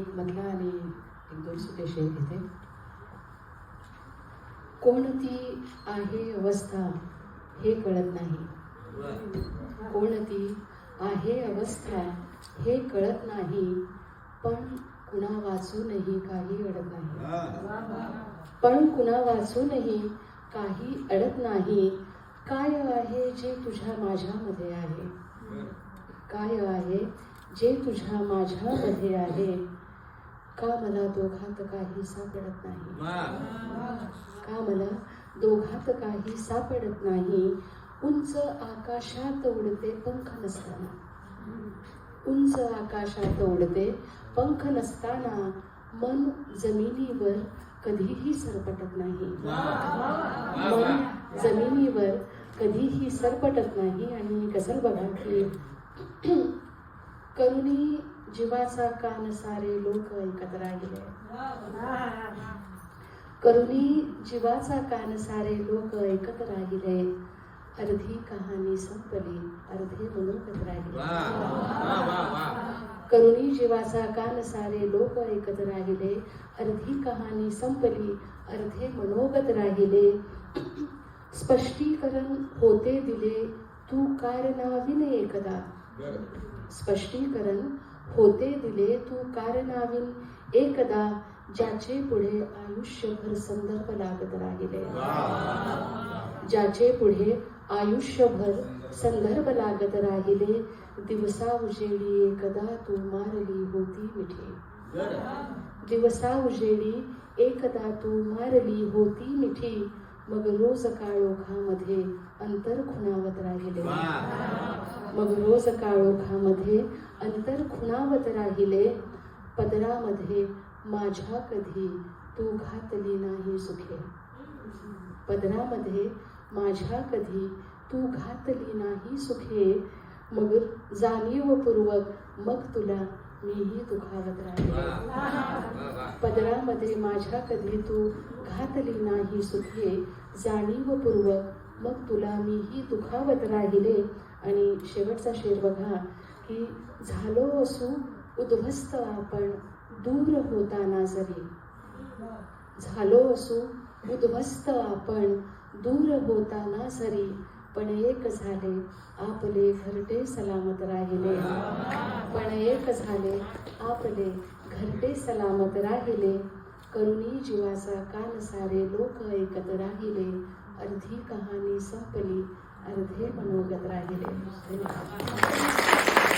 एक मधला आणि एक दोन सुटे शेर घेते कोणती आहे अवस्था हे कळत नाही. कोणती आहे अवस्था हे कळत नाही पण कुणा वाचूनही काही अडत नाही. पण कुणा वाचूनही काही अडत नाही. काय आहे जे तुझ्या माझ्यामध्ये आहे? काय आहे जे तुझ्या माझ्यामध्ये आहे? का मला दोघात काही सापडत नाही? का मला दोघात काही सापडत नाही? उंच आकाशात उडते पंख नसताना. उंच आकाशात उडते पंख नसताना मन जमिनीवर कधीही सरपटत नाही. मन जमिनीवर कधीही सरपटत नाही. आणि गझल बघा की करुणी जीवाचा कान सारे लोक ऐकत राहिले करुणी जीवाचा कान सारे लोक ऐकत राहिले अर्धी कहाणी संपली. अर्धे मनोगत राहिले करुणी जीवाचा कान सारे लोक ऐकत राहिले अर्धी कहाणी संपली. अर्धे मनोगत राहिले. स्पष्टीकरण होते दिले. तू कारणाविन एकदा स्पष्टीकरण होते दिले तू कारणाविन एकदा ज्याचे पुढे आयुष्यभर संदर्भ लागत राहिले. ज्याचे पुढे आयुष्यभर संदर्भ लागत राहिले दिवसा उजेडी एकदा तू मारली होती मिठी. दिवसा उजेडी एकदा तू मारली होती मिठी मग रोज काळोखामध्ये अंतर खुणावत राहिले. मग रोज काळोखामध्ये अंतर खुणावत राहिले. पदरामध्ये माझ्या कधी तू घातली नाही सुखे. पदरामध्ये माझ्या कधी तू घातली नाही सुखे. मग जाणीवपूर्वक मग तुला मीही दुखावत राहिले. पदरामध्ये माझ्या कधी तू घातली नाही सुखे. जाणीवपूर्वक मग तुला मीही दुखावत राहिले. आणि शेवटचा शेर बघा की झालो असू उद्ध्वस्त आपण दूर होताना जरी. झालो असू उद्ध्वस्त आपण दूर होताना जरी. पण एक झाले आपले घरटे सलामत राहिले. पण एक झाले आपले घरटे सलामत राहिले. करुणी जीवाचा कान सारे लोक ऐकत राहिले. अर्धी कहाणी संपली अर्धे मनोगत राहिले. धन्यवाद.